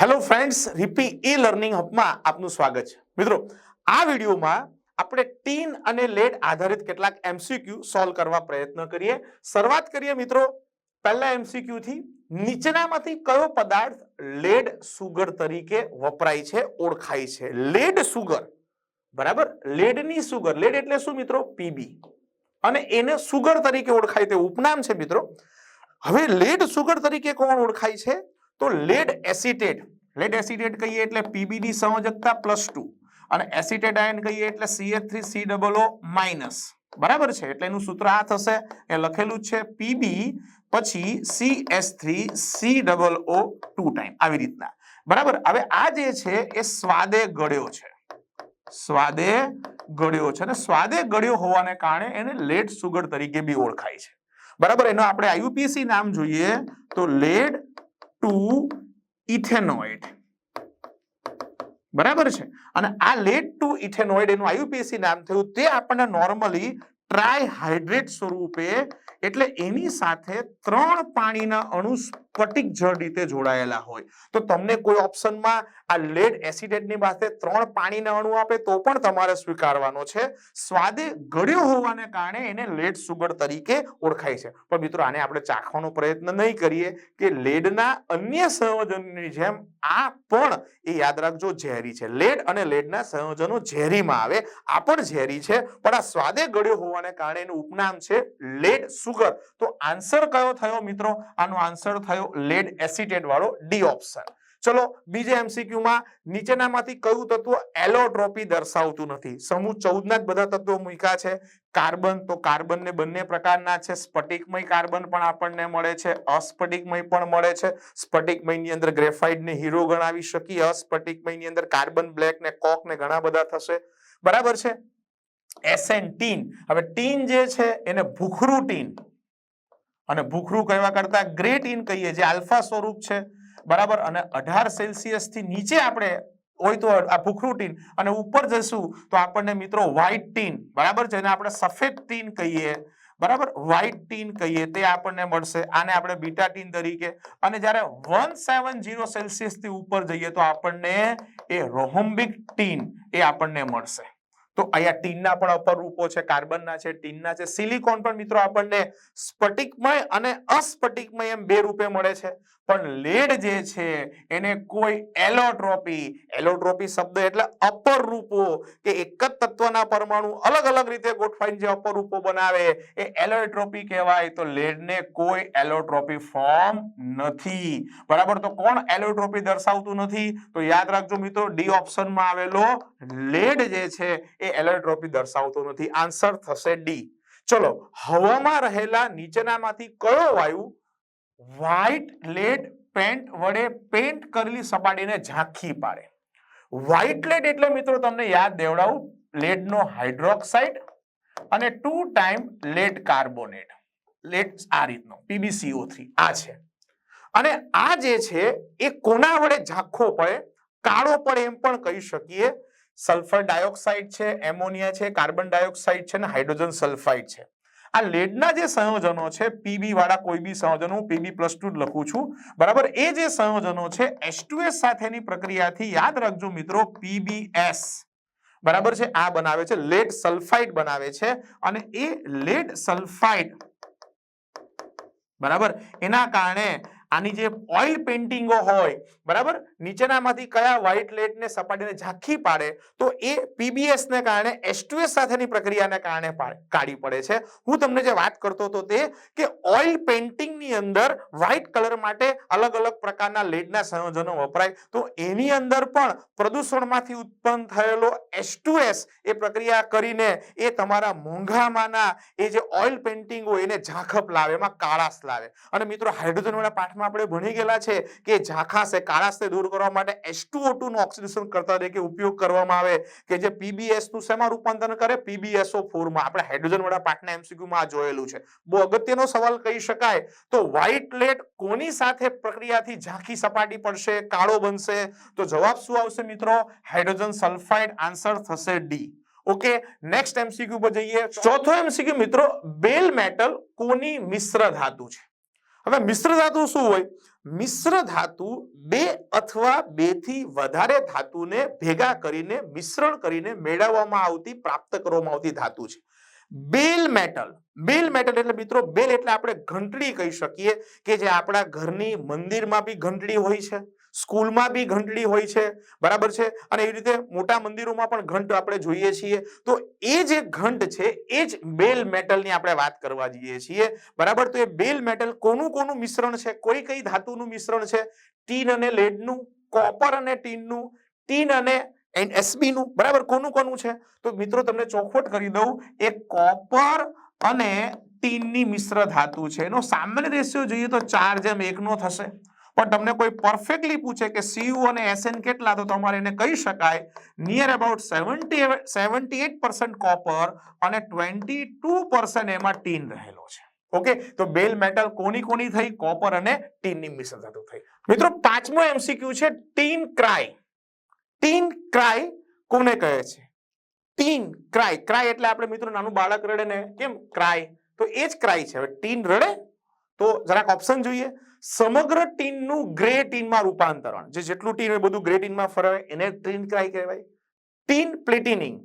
Hello friends રીપી E learning હબમાં આપનું સ્વાગત છે. મિત્રો, આ વિડીયોમાં આપણે ટીન અને લેડ આધારિત કેટલાક એમસીક્યુ સોલ્વ કરવા પ્રયત્ન કરીએ. શરૂઆત કરીએ મિત્રો, પહેલા એમસીક્યુ થી નીચેનામાંથી કયો પદાર્થ લેડ સુગર તરીકે વપરાય છે, ઓળખાય છે? લેડ સુગર બરાબર? લેડની સુગર લેડ એટલે શું મિત્રો? પીબી અને એને સુગર તરીકે ઓળખાય તે ઉપનામ છે મિત્રો. હવે લેડ સુગર તરીકે કોણ ઓળખાય છે? તો લેડ એસિટેટ લેડ એસિટેટ કહીએ એટલે પીબીની સંયોજકતા પ્લસ ટુ અને એસિટેટ આયન કહીએ એટલે CH three C double O minus બરાબર છે? એટલે એનું સૂત્ર આ થશે. એ લખેલું છે પીબી પછી C S three C double O two time આવી રીતના. બરાબર? હવે આ જે છે એ સ્વાદે ગળ્યો છે. સ્વાદે ગળ્યો છે અને સ્વાદે ગળ્યો હોવાને કારણે એને લેડ સુગર તરીકે બી ઓળખાય છે. બરાબર? એનો આપણે આયુપીસી નામ જોઈએ તો લેડ ટુ ઇથેનોઇડ. બરાબર છે? અને આ લેટ ટુ ઇથેનોઇડ એનું આયુપીએસી નામ થયું, તે આપણને નોર્મલી ટ્રાયહાઇડ્રેટ સ્વરૂપે, એટલે એની સાથે ત્રણ પાણીના અણુ સ્ફટિક જળ રીતે જોડાયેલા હોય. તો તમને કોઈ ઓપ્શનમાં આ લેડ એસિડેટની પાસે ત્રણ પાણીના અણુ આપે તો પણ તમારે સ્વીકારવાનો છે. સ્વાદે ગળ્યો હોવાને કારણે એને લેડ સુગર તરીકે ઓળખાય છે. પણ મિત્રો, આને આપણે ચાખવાનો પ્રયત્ન નહીં કરીએ કે લેડના અન્ય સંયોજનની જેમ આ પણ એ યાદ રાખજો ઝેરી છે. લેડ અને લેડના સંયોજનો ઝેરીમાં આવે, આ પણ ઝેરી છે, પણ આ સ્વાદે ગળ્યો હોવાને કારણે એનું ઉપનામ છે લેડ સુગર તો આન્સર કયો થયો મિત્રો? આનો આન્સર થયો લેડ એસિટેટ વાળો ડી ઓપ્શન ચલો બીજા એમસીક્યુ માં નીચેનામાંથી કયું તત્વ એલોટ્રોપી દર્શાવતું નથી? સમૂહ ચૌદ ના જ બધા તત્વો મૂક્યા છે. કાર્બન તો કાર્બન ને બંને પ્રકારના છે. સ્ફટિકમય કાર્બન પણ આપણને મળે છે. અસ્ફટિકમય પણ મળે છે. સ્ફટિકમયની અંદર ગ્રેફાઇટ ને હીરો ગણાવી શકીએ. અસ્ફટિકમયની અંદર કાર્બન બ્લેક ને કોક ને ઘણા બધા થશે. બરાબર છે? એસેન ટીન હવે ટીન જે છે એને ભૂખરું ટીન. અને ભૂખરું કહેવા કરતા ગ્રે ટીન કહીએ, જે આલ્ફા સ્વરૂપ છે, બરાબર? અને અઢાર સેલ્સિયસથી નીચે આપણે હોય તો આ ભૂખરું ટીન, અને ઉપર જશું તો આપણને મિત્રો વ્હાઇટ ટીન, બરાબર? જેને આપણે સફેદ ટીન કહીએ, બરાબર? વ્હાઇટ ટીન કહીએ, તે આપણને મળશે. આને આપણે બીટા ટીન તરીકે. અને જ્યારે વન સેવન જીરો સેલ્સિયસથી ઉપર જઈએ તો આપણને એ રોહોમ્બિક ટીન એ આપણને મળશે. તો અહીંયા ટીનના પણ અપર રૂપો છે, કાર્બનના છે, ટીનના છે. સિલિકોન પણ મિત્રો આપણને સ્ફટિકમય અને અસ્ફટિકમય એમ બે રૂપે મળે છે. પણ લેડ જે છે, એને કોઈ એલોટ્રોપી એલોટ્રોપી શબ્દ એટલે અપર રૂપો કે એક જ તત્વના પરમાણુ અલગ અલગ રીતે ગોઠવાઈને જે અપર રૂપો બનાવે, એ એલોટ્રોપી કહેવાય. તો લેડને કોઈ એલોટ્રોપી ફોર્મ નથી. બરાબર? તો કોણ એલોટ્રોપી દર્શાવતું નથી? તો યાદ રાખજો મિત્રો ડી ઓપ્શનમાં આવેલો લેડ જે છે, એ એલોટ્રોપી દર્શાવતો નથી. આન્સર થશે ડી ચલો, હવામાં રહેલા નીચેનામાંથી કયો વાયુ વ્હાઇટ લેડ પેન્ટ વડે પેન્ટ કરેલી સપાટીને ઝાંખી પાડે. વ્હાઇટ લેડ એટલે મિત્રો તમને યાદ દેવડાવું લેડનો હાઇડ્રોક્સાઇડ અને two time lead carbonate lead આ રીતનો પીબીસીઓ થ્રી આ છે. અને આ જે છે, એ કોના વડે ઝાંખો પડે? કાળો પડે એમ પણ કહી શકીએ. સલ્ફર ડાયોક્સાઇડ છે એમોનિયા છે કાર્બન ડાયોક્સાઇડ છે અને હાઇડ્રોજન સલ્ફાઇડ છે. આ લેડના જે સંયોજનો છે પીબી વાળા કોઈ બી સંયોજનો, હું પીબી પ્લસ ટુ લખું છું. બરાબર? એ જે સંયોજનો છે એસટુએસ સાથેની પ્રક્રિયાથી યાદ રાખજો મિત્રો પીબીએસ બરાબર છે? આ બનાવે છે, લેડ સલ્ફાઇડ બનાવે છે અને એ લેડ સલ્ફાઇડ. બરાબર? એના કારણે આની જે ઓઇલ પેઇન્ટિંગો હોય, બરાબર? નીચેનામાંથી કયા વ્હાઇટ લેટને સપાટીને ઝાંખી પાડે, તો એ પીબીએસ ને કારણે એસટીએસ સાથેની પ્રક્રિયાને કારણે કાઢી પડે છે. હું તમને જે વાત કરતો હતો તે કે ઓઇલ પેઇન્ટિંગની અંદર વ્હાઇટ કલર માટે અલગ અલગ પ્રકારના લેડના સંયોજનો વપરાય. તો એની અંદર પણ પ્રદૂષણમાંથી ઉત્પન્ન થયેલો એસટીએસ એ પ્રક્રિયા કરીને એ તમારા મોંઘામાંના એ જે ઓઇલ પેઇન્ટિંગ હોય એને ઝાંખપ લાવે, એમાં કાળાશ લાવે. અને મિત્રો હાઇડ્રોજન વાળા પાઠમાં આપણે ભણી ગયેલા છે કે ઝાંખાશ, કાળાશને દૂર કરવા માટે એસ ટુ નો ઓક્સિડેશન કરતા તરીકે ઉપયોગ કરવામાં આવે કે જે પીબીએસનું શેમાં રૂપાંતરણ કરે? PbSO4 માં. આપણે હાઇડ્રોજન વાળા પાઠના એમસીક્યુ માં જોયેલું છે. બહુ અગત્યનો સવાલ કહી શકાય. તો વ્હાઇટ લેટ કોની સાથે પ્રક્રિયાથી ઝાંખી સપાટી પડશે? કાળો બનશે? તો જવાબ શું આવશે મિત્રો? હાઇડ્રોજન સલ્ફાઇડ આન્સર થશે ડી ઓકે નેક્સ્ટ એમસીક્યુ પર જઈએ. ચોથો એમસીક્યુ મિત્રો બેલ મેટલ કોની મિશ્ર ધાતુ છે? હવે મિશ્ર ધાતુ શું હોય? મિશ્ર ધાતુ બે અથવા બેથી વધારે ધાતુને ભેગા કરીને મિશ્રણ કરીને મેળવવામાં આવતી, પ્રાપ્ત કરવામાં આવતી ધાતુ છે. બેલ મેટલ. બેલ મેટલ એટલે મિત્રો, બેલ એટલે આપણે ઘંટડી કહી શકીએ કે જે આપણા ઘરની મંદિરમાં બી ઘંટડી હોય છે, સ્કૂલમાં બી ઘંટડી હોય છે, બરાબર છે? અને એવી રીતે મોટા મંદિરોમાં પણ ઘંટ આપણે જોઈએ છીએ. તો એ જે ઘંટ છે, એ જ બેલ મેટલની આપણે વાત કરવા જઈએ છીએ. બરાબર? તો એ બેલ મેટલ કોનું કોનું મિશ્રણ છે? કોઈ કઈ ધાતુનું મિશ્રણ છે? ટીન અને લેડનું કોપર અને ટીનનું ટીન અને એસબી નું, બરાબર? કોનું કોનું છે? તો મિત્રો, તમને ચોખવટ કરી દઉં. એ કોપર અને ટીનની મિશ્ર ધાતુ છે. એનો સામાન્ય રેશિયો જોઈએ તો ચાર જેમ એકનો થશે. પણ તમને કોઈ પરફેક્ટલી પૂછે કે સીયુ અને એસએન કેટલા, તો તમારે એને કહી શકાય. Near about seventy seventy eight percent copper અને ટ્વેન્ટી ટુ પર્સન્ટ એમાં ટીન રહેલો છે. ઓકે તો બેલ મેટલ કોની કોની થઈ? કોપર અને ટીનની મિશ્ર ધાતુ થઈ. મિત્રો, પાંચમો એમસીક્યુ છે ટીન ક્રાય ટીન ક્રાય કોને કહે છે? Tin cry. ક્રાય એટલે આપણે મિત્રો નાનું બાળક રડે ને કેમ? ક્રાય. તો એ જ ક્રાય છે. હવે ટીન રડે તો જરાક ઓપ્શન જોઈએ. સમગ્ર ટીનનું ગ્રે ટીનમાં રૂપાંતરણ. જે જેટલું ટીન હોય બધું ગ્રે ટીનમાં ફરાવે એને ટીન ક્રાય કહેવાય. Tin plating.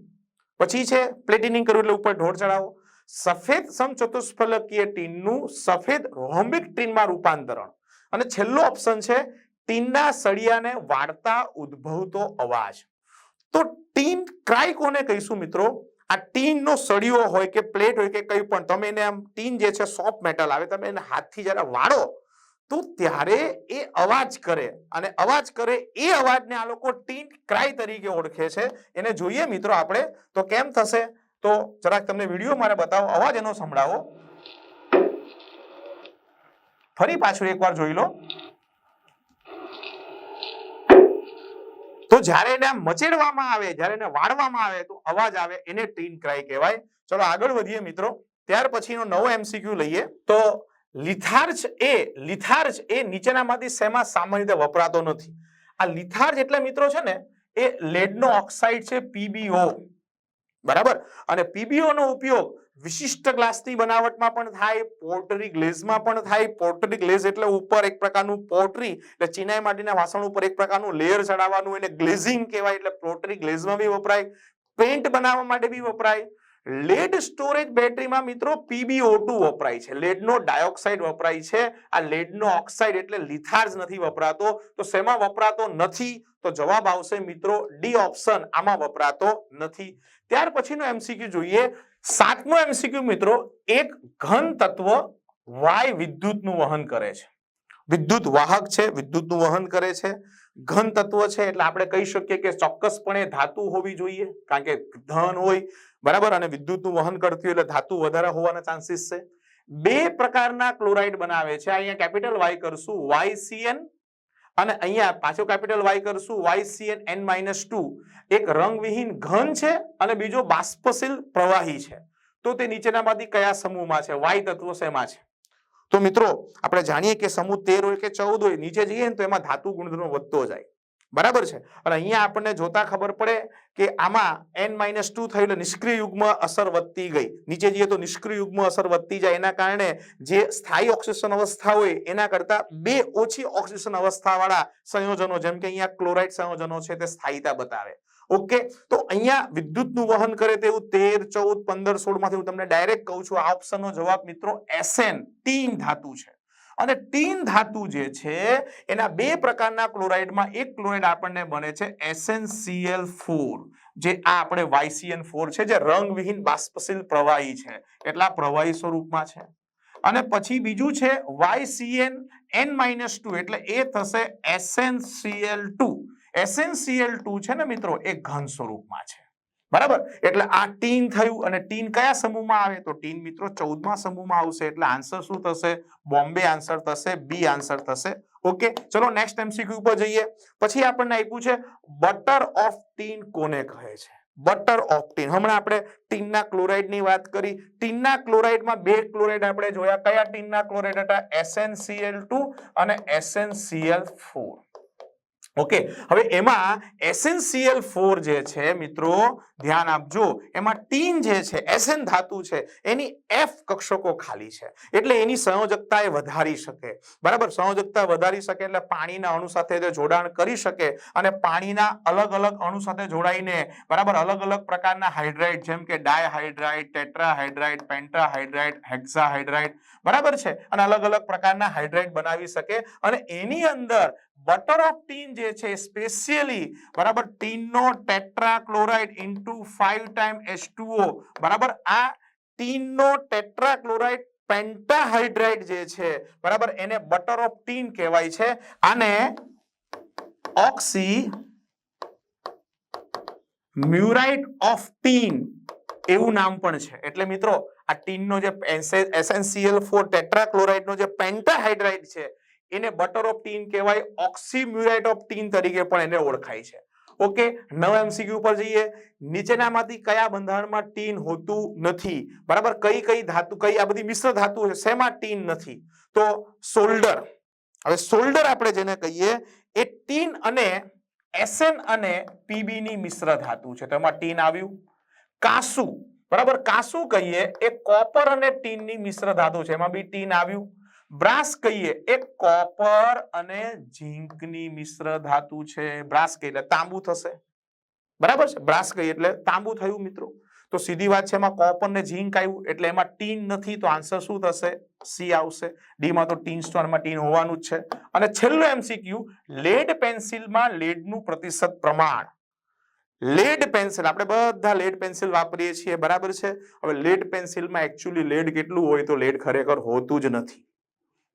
પછી છે પ્લેટિનિંગ કરવું એટલે ઉપર ઢોળ ચડાવો સફેદ સમચતુષ્ફલકીય ટીનનું સફેદ રોમ્બિક ટીનમાં રૂપાંતરણ. અને છેલ્લો ઓપ્શન છે ટીનના સળિયાને વાળતા ઉદ્ભવતો અવાજ. તો ટીન ક્રાય કોને કહીશું મિત્રો? આ ટીનનો સળિયો હોય કે પ્લેટ હોય કે કંઈ પણ, તમે એને આમ ટીન જે છે, સોફ્ટ મેટલ આવે, તમે એને હાથથી જ્યારે વાળો, તો ત્યારે એ અવાજ કરે. અને અવાજ કરે એ અવાજને આ લોકો ટીન ક્રાય તરીકે ઓળખે છે. એને જોઈએ મિત્રો આપણે. તો કેમ થશે? તો જરાક તમને વીડિયો મારે બતાવો, અવાજ એનો સંભળાવો. ફરી પાછું એકવાર જોઈ લો. તો જ્યારે એને મચેડવામાં આવે, જ્યારે એને વાળવામાં આવે તો અવાજ આવે, એને ટીન ક્રાય કહેવાય. ચલો આગળ વધીએ મિત્રો. ત્યાર પછીનો નવો એમસીક્યુ લઈએ. તો લિથાર્જ એ લિથાર્જ એ નીચેનામાંથી શેમાં સામાન્ય રીતે વપરાતો નથી? આ લિથાર્જ એટલે મિત્રો છે ને, એ લેડનો ઓક્સાઇડ છે પીબીઓ બરાબર? અને પીબીઓ નો ઉપયોગ વિશિષ્ટ ગ્લાસની બનાવટમાં પણ થાય પોર્ટરી ગ્લેઝમાં પણ થાય. પોર્ટરી ગ્લેઝ એટલે ઉપર એક પ્રકારનું પોર્ટરી એટલે ચિનાઈ માટીના વાસણ ઉપર એક પ્રકારનું લેયર ચડાવવાનું એને ગ્લેઝિંગ કહેવાય, એટલે પોર્ટરી ગ્લેઝમાં બી વપરાય, પેન્ટ બનાવવા માટે બી વપરાય. લેડ સ્ટોરેજ બેટરીમાં મિત્રો PbO2 વપરાય છે. લેડનો ડાયોક્સાઇડ વપરાય છે. આ લેડનો ઓક્સાઇડ એટલે લિથાર્જ નથી વપરાતો. તો શેમાં વપરાતો નથી? તો જવાબ આવશે મિત્રો ડી ઓપ્શન. આમાં વપરાતો નથી. ત્યાર પછીનો એમસીક્યુ જોઈએ. સાતમો એમસીક્યુ મિત્રો એક ઘન તત્વ વાય વિદ્યુતનું વહન કરે છે. વિદ્યુત વાહક છે, વિદ્યુતનું વહન કરે છે. ઘન તત્વ છે એટલે આપણે કહી શકીએ કે ચોક્કસપણે ધાતુ હોવી જોઈએ, કારણ કે ધન હોય, બરાબર, અને વિદ્યુતનું વહન કરતી હોય એટલે ધાતુ વધારે હોવાના ચાન્સીસ છે. બે પ્રકારના ક્લોરાઇડ બનાવે છે. અહીંયા કેપિટલ વાય કરશું YCN અને અહીંયા પાછો કેપિટલ વાય કરશું. YCN N માઇનસ ટુ એક રંગવિહીન ઘન છે અને બીજો બાષ્પશીલ પ્રવાહી છે. તો તે નીચેનામાંથી કયા સમૂહમાં છે? વાય તત્વો શેમાં છે? તો મિત્રો, આપણે જાણીએ કે સમૂહ તેર હોય કે ચૌદ હોય. નીચે જઈએ ને તો એમાં ધાતુ ગુણધર્મ વધતો જાય. બરાબર છે? અને અહીંયા આપણને જોતા ખબર પડે કે આમાં એન માઇનસ ટુ થયું એટલે નિષ્ક્રિય યુગ્મ અસર વધતી ગઈ. નીચે જઈએ તો નિષ્ક્રિય યુગ્મ અસર વધતી જાય. એના કારણે જે સ્થાયી ઓક્સિજન અવસ્થા હોય, એના કરતા બે ઓછી ઓક્સિજન અવસ્થાવાળા સંયોજનો, જેમ કે અહીંયા ક્લોરાઇડ સંયોજનો છે તે સ્થાયીતા બતાવે. ઓકે તો અહીંયા વિદ્યુતનું વહન કરે તેવું તેર, ચૌદ, પંદર સોળમાંથી હું તમને ડાયરેક્ટ કહું છું, આ ઓપ્શનનો જવાબ મિત્રો એસએન ટીન ધાતુ છે. અને ટીન ધાતુ જે છે, એના બે પ્રકારના ક્લોરાઇડમાં એક ક્લોરાઇડ આપણને બને છે SnCl4 જે આ આપણે વાયસીએન ફોર છે, જે રંગવિહીન બાષ્પશીલ પ્રવાહી છે. એટલા પ્રવાહી સ્વરૂપમાં છે? અને પછી બીજું છે વાયસીએન એન માઇનસ ટુ એટલે એ થશે SnCl2 SnCl2 છે ને મિત્રો, એ ઘન સ્વરૂપમાં છે. બરાબર? એટલે આ ટીન થયું અને ટીન કયા સમૂહમાં આવે? તો ટીન મિત્રો ચૌદમા સમૂહમાં આવશે. એટલે આન્સર શું થશે? બોમ્બે આન્સર થશે, બી આન્સર થશે. ઓકે, ચલો નેક્સ્ટ એમસીક્યુ ઉપર જઈએ. પછી આપણને આપ્યું છે બટર ઓફ ટીન કોને કહે છે? બટર ઓફ ટીન હમણાં આપણે ટીનના ક્લોરાઇડની વાત કરી. ટીનના ક્લોરાઇડમાં બે ક્લોરાઇડ આપણે જોયા. કયા ટીનના ક્લોરાઇડ હતા? એસએનસીએલ ટુ અને SnCl4 ઓકે હવે એમાં SnCl4 જે છે, મિત્રો, ધ્યાન આપજો. એમાં ટીન જે છે, એસેન ધાતુ છે, એની એફ કક્ષકો ખાલી છે. એટલે એની સંયોજકતા એ વધારી શકે. બરાબર? સંયોજકતા વધારી શકે એટલે પાણીના અણુ સાથે તે જોડાણ કરી શકે અને પાણીના અલગ અલગ અણુ સાથે જોડાઈને, બરાબર? અલગ અલગ પ્રકારના હાઇડ્રાઇડ, જેમ કે ડાયહાઇડ્રાઇડ, ટેટ્રાહાઇડ્રાઇડ પેન્ટાહાઇડ્રાઇડ હેક્ઝાહાઇડ્રાઇટ બરાબર છે? અને અલગ અલગ પ્રકારના હાઇડ્રાઇડ બનાવી શકે અને એની અંદર બટર ઓફ ટીન જે છે સ્પેશિયલી બરાબર ટીનનો tetrachloride into five time H2O બરાબર આ ટીનનો ટેટ્રાક્લોરાઇડ પેન્ટાહાઇડ્રાઇડ જે છે, બરાબર એને બટર ઓફ ટીન કહેવાય છે. આને ઓક્સી મ્યુરાઇટ ઓફ ટીન એવું નામ પણ છે. એટલે મિત્રો, આ ટીનનો જે એસેન્સિયલ ફોર ટેટ્રાક્લોરાઇડનો જે પેન્ટાહાઇડ્રાઇડ છે એને બટર ઓફ ટીન કહેવાય ઓક્સીમ્યુરાઇટ ઓફ ટીન તરીકે પણ એને ઓળખાય છે. ઓકે, નવ એમસીક્યુ પર જઈએ. નીચેનામાંથી કયા બંધારણમાં ટીન હોતું નથી? બરાબર? કઈ કઈ ધાતુ, કઈ આ બધી મિશ્ર ધાતુ છે, શેમાં ટીન નથી? તો સોલ્ડર હવે સોલ્ડર આપણે જેને કહીએ, એ ટીન અને એસએન અને પીબી ની મિશ્ર ધાતુ છે. તો એમાં ટીન આવ્યું. કાસુ. બરાબર? કાસુ કહીએ, એ કોપર અને ટીનની મિશ્ર ધાતુ છે. એમાં બી ટીન આવ્યું. બ્રાસ કહીએ એ કોપર અને ઝીંકની મિશ્ર ધાતુ છે. બ્રાસ કહીએ એટલે તાંબુ થશે. બરાબર છે? બ્રાસ કહીએ એટલે તાંબુ થયું મિત્રો. તો સીધી વાત છે એમાં કોપર ને ઝીંક આવ્યું એટલે એમાં ટીન નથી તો આન્સર શું થશે? સી આવશે. ડી માં તો ટીન સ્ટોનમાં ટીન હોવાનું જ છે. અને છેલ્લો એમસીક્યુ, લેડ પેન્સિલમાં લેડનું પ્રતિશત પ્રમાણ. લેડ પેન્સિલ, આપણે બધા લેડ પેન્સિલ વાપરીએ છીએ, બરાબર છે? હવે લેડ પેન્સિલમાં એકચ્યુઅલી લેડ કેટલું હોય તો લેડ ખરેખર હોતું જ નથી.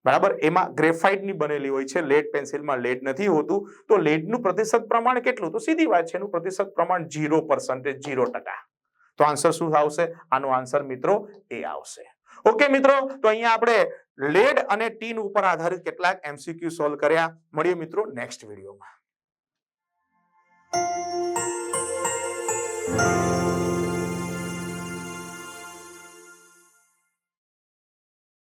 બરાબર? એમાં ગ્રેફાઇટની બનેલી હોય છે. લેડ પેન્સિલમાં લેડ નથી હોતું. તો લેડનું પ્રતિશત પ્રમાણ કેટલું? તો સીધી વાત છે. એનું પ્રતિશત પ્રમાણ ઝીરો પર્સન્ટેજ ઝીરો ટકા. તો આન્સર શું આવશે? આનો આન્સર મિત્રો એ આવશે. ઓકે મિત્રો, તો અહીંયા આપણે લેડ અને ટીન ઉપર આધારિત કેટલાક એમસીક્યુ સોલ્વ કર્યા. મળીએ મિત્રો નેક્સ્ટ વિડીયોમાં